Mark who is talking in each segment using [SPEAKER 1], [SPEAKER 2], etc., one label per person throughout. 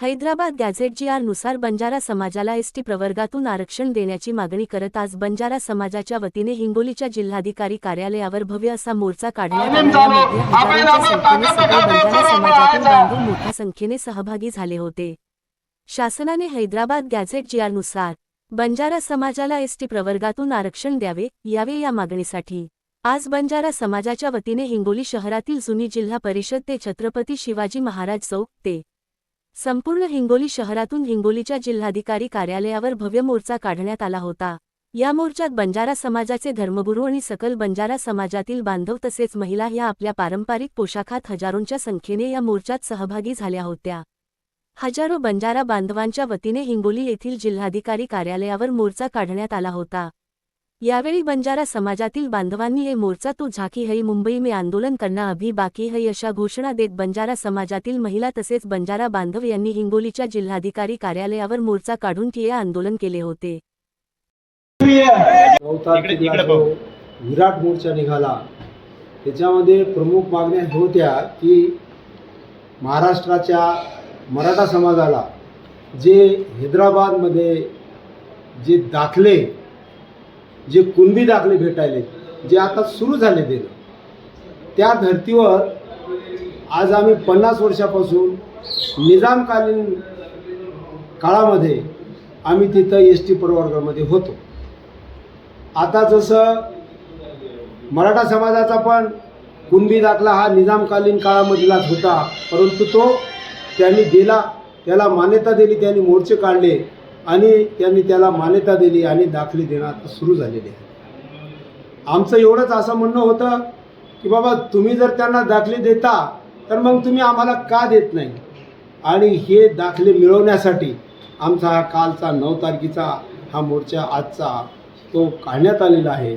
[SPEAKER 1] Hyderabad gazette G आरनुसार बंजारा समाजाला ST प्रवर्गातून आरक्षण देण्याची मागणी करत आज बंजारा समाजाच्या वतीने हिंगोलीच्या जिल्हाधिकारी कार्यालयावर भव्य असा मोर्चा काढण्यात बंजारा समाजातील बांधव मोठ्या संख्येने सहभागी झाले होते. शासनाने हैदराबाद गॅझेट जी आरनुसार बंजारा समाजाला एसटी प्रवर्गातून आरक्षण द्यावे यावे या मागणीसाठी आज बंजारा समाजाच्या वतीने हिंगोली शहरातील जुनी जिल्हा परिषद ते छत्रपती शिवाजी महाराज चौक ते संपूर्ण हिंगोली शहरातून हिंगोलीच्या जिल्हाधिकारी कार्यालयावर भव्य मोर्चा काढण्यात आला होता. या मोर्चात बंजारा समाजाचे धर्मगुरू आणि सकल बंजारा समाजातील बांधव तसेच महिला या आपल्या पारंपरिक पोशाखात हजारोंच्या संख्येने या मोर्चात सहभागी झाल्या होत्या. हजारो बंजारा बांधवांच्या वतीने हिंगोली येथील जिल्हाधिकारी कार्यालयावर मोर्चा काढण्यात आला होता. यावेळी बंजारा समाजातील बांधवांनी ये मोर्चा तो झाकी है मुंबई में आंदोलन करना अभी बाकी है अशा घोषणा देत बंजारा समाजातील महिला तसेच बंजारा बांधव यांनी हिंगोलीच्या जिल्हाधिकारी कार्यालयावर मोर्चा काढून ठिय्या आंदोलन केले होते.
[SPEAKER 2] विराट मोर्चा निघाला. त्याच्यामध्ये प्रमुख मागण्या होत्या की महाराष्ट्राच्या मराठा समाजाला जे हैदराबादमध्ये जे दाखले जे कुणबी दाखले भेटायले जे आता सुरू झाले ते. त्या धर्तीवर आज आम्ही पन्नास वर्षापासून निजामकालीन काळामध्ये आम्ही तिथं एस टी प्रवर्गामध्ये होतो. आता जसं मराठा समाजाचा पण कुणबी दाखला हा निजामकालीन काळामधलाच होता परंतु तो त्यांनी दिला त्याला मान्यता दिली त्यांनी मोर्चे काढले. आणि त्यांनी त्याला मान्यता दिली आणि दाखले देणं आता सुरू झालेले आहे. आमचं एवढंच असं म्हणणं होतं की बाबा तुम्ही जर त्यांना दाखले देता तर मग तुम्ही आम्हाला का देत नाही? आणि हे दाखले मिळवण्यासाठी आमचा हा कालचा नऊ तारखेचा हा मोर्चा आजचा तो काढण्यात आलेला आहे.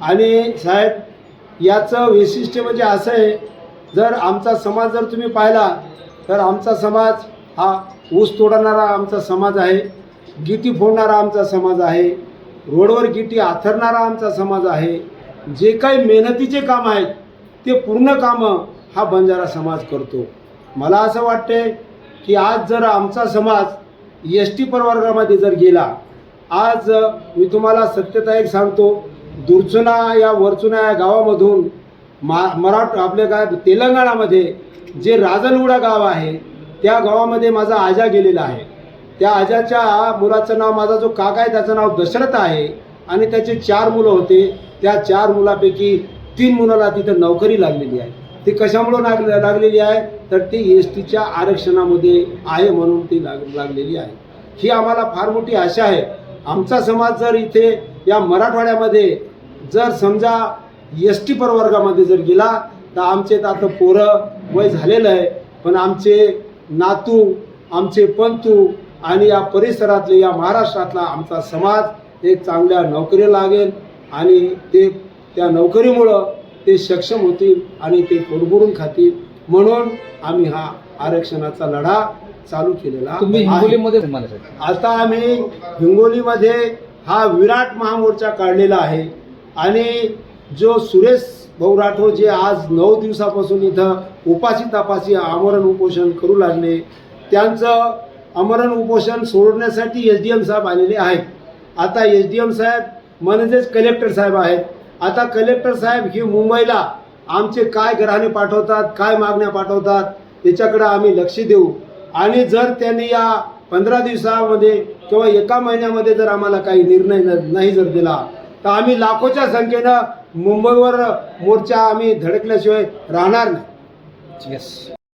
[SPEAKER 2] आणि साहेब याचं वैशिष्ट्य म्हणजे असं आहे जर आमचा समाज जर तुम्ही पाहिला तर आमचा समाज हा ऊस तोडणारा आमचा समाज आहे. गिटी फोडणारा आमचा समाज आहे. रोडवर गिटी आथरणारा आमचा समाज आहे. जे काही मेहनतीचे काम आहेत ते पूर्ण कामं हा बंजारा समाज करतो. मला असं वाटते की आज जर आमचा समाज एस टी प्रवर्गामध्ये जर गेला आज मी तुम्हाला सत्यता एक सांगतो दुर्चुना या वरचुना या गावामधून मा मराठ आपल्या काय तेलंगणामध्ये जे राजलगुडा गाव आहे त्या गावामध्ये माझा आजा गेलेला आहे. त्या आजाच्या मुलाचं नाव माझा जो काका आहे त्याचं नाव दशरथ आहे. आणि त्याचे चार मुलं होते. त्या चार मुलापैकी तीन मुलाला तिथं नोकरी लागलेली आहे. ती कशामुळं लाग लागलेली आहे? तर ती एस टीच्या आरक्षणामध्ये आहे म्हणून ती लाग लागलेली आहे. ही आम्हाला फार मोठी आशा आहे. आमचा समाज जर इथे या मराठवाड्यामध्ये जर समजा एस टी प्रवर्गामध्ये जर गेला तर आमचे तर आता पोरं वय झालेलं आहे. पण आमचे नातू आमचे पंतू आणि या परिसरातले या महाराष्ट्रातला आमचा समाज एक चांगल्या नोकरीला लागेल आणि ते त्या नोकरीमुळं ते सक्षम होतील आणि ते पोटभरून खातील म्हणून आम्ही हा आरक्षणाचा लढा चालू केलेला.
[SPEAKER 3] हिंगोलीमध्ये.
[SPEAKER 2] आता आम्ही हिंगोलीमध्ये हा विराट महामोर्चा काढलेला आहे आणि जो सुरेश भाऊ राठोड जे आज नऊ दिवसापासून इथं उपाशी तापासी आमरण उपोषण करू लागले त्यांचं अमरण उपोषण सोडण्यासाठी एस डी एम साहेब आलेले आहेत. आता एस डी एम साहेब म्हणजेच कलेक्टर साहेब आहेत. आता कलेक्टर साहेब हे मुंबईला आमचे काय ग्रहाने पाठवतात काय मागण्या पाठवतात याच्याकडे आम्ही लक्ष देऊ. आणि जर त्यांनी या पंधरा दिवसामध्ये किंवा एका महिन्यामध्ये जर आम्हाला काही निर्णय नाही जर दिला तर आम्ही लाखोच्या संख्येनं मुंबईवर मोर्चा आम्ही धडकल्याशिवाय राहणार नाही.
[SPEAKER 3] येस